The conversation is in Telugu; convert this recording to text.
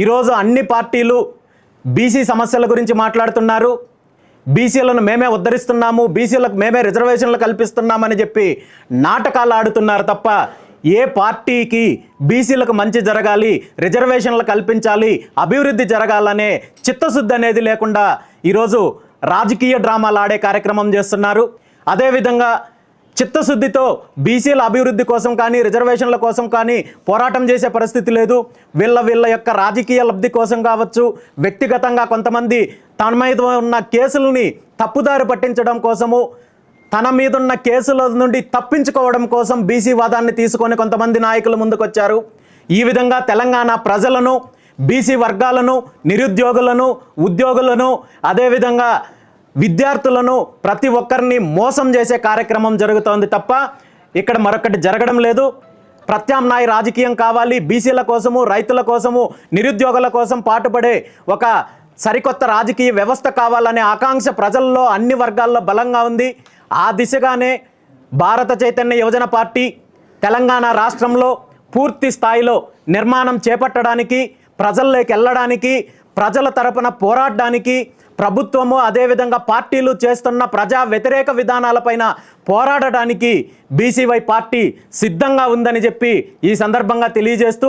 ఈరోజు అన్ని పార్టీలు బీసీ సమస్యల గురించి మాట్లాడుతున్నారు. బీసీలను మేమే ఉద్ధరిస్తున్నాము. బీసీలకు మేమే రిజర్వేషన్లు కల్పిస్తున్నామని చెప్పి నాటకాలు ఆడుతున్నారు తప్ప ఏ పార్టీకి బీసీలకు మంచి జరగాలి రిజర్వేషన్లు కల్పించాలి అభివృద్ధి జరగాలనే చిత్తశుద్ధి అనేది లేకుండా ఈరోజు రాజకీయ డ్రామాలు ఆడే కార్యక్రమం చేస్తున్నారు. అదేవిధంగా చిత్తశుద్ధితో బీసీల అభివృద్ధి కోసం కానీ రిజర్వేషన్ల కోసం కానీ పోరాటం చేసే పరిస్థితి లేదు. వీళ్ళ వీళ్ళ యొక్క రాజకీయ లబ్ధి కోసం కావచ్చు వ్యక్తిగతంగా కొంతమంది తన మీద ఉన్న కేసులని తప్పుదారి పట్టించడం కోసము తన మీద ఉన్న కేసుల నుండి తప్పించుకోవడం కోసం బీసీ వాదాన్ని తీసుకొని కొంతమంది నాయకులు ముందుకొచ్చారు. ఈ విధంగా తెలంగాణ ప్రజలను బీసీ వర్గాలను నిరుద్యోగులను ఉద్యోగులను అదేవిధంగా విద్యార్థులను ప్రతి ఒక్కరిని మోసం చేసే కార్యక్రమం జరుగుతోంది తప్ప ఇక్కడ మరొకటి జరగడం లేదు. ప్రత్యామ్నాయ రాజకీయం కావాలి. బీసీల కోసము రైతుల కోసము నిరుద్యోగుల కోసం పాటుపడే ఒక సరికొత్త రాజకీయ వ్యవస్థ కావాలనే ఆకాంక్ష ప్రజల్లో అన్ని వర్గాల్లో బలంగా ఉంది. ఆ దిశగానే భారత చైతన్య యువజన పార్టీ తెలంగాణ రాష్ట్రంలో పూర్తి స్థాయిలో నిర్మాణం చేపట్టడానికి ప్రజల్లోకి వెళ్ళడానికి ప్రజల తరపున పోరాడడానికి ప్రభుత్వము అదేవిధంగా పార్టీలు చేస్తున్న ప్రజా వ్యతిరేక విధానాలపైన పోరాడడానికి బీసీవై పార్టీ సిద్ధంగా ఉందని చెప్పి ఈ సందర్భంగా తెలియజేస్తూ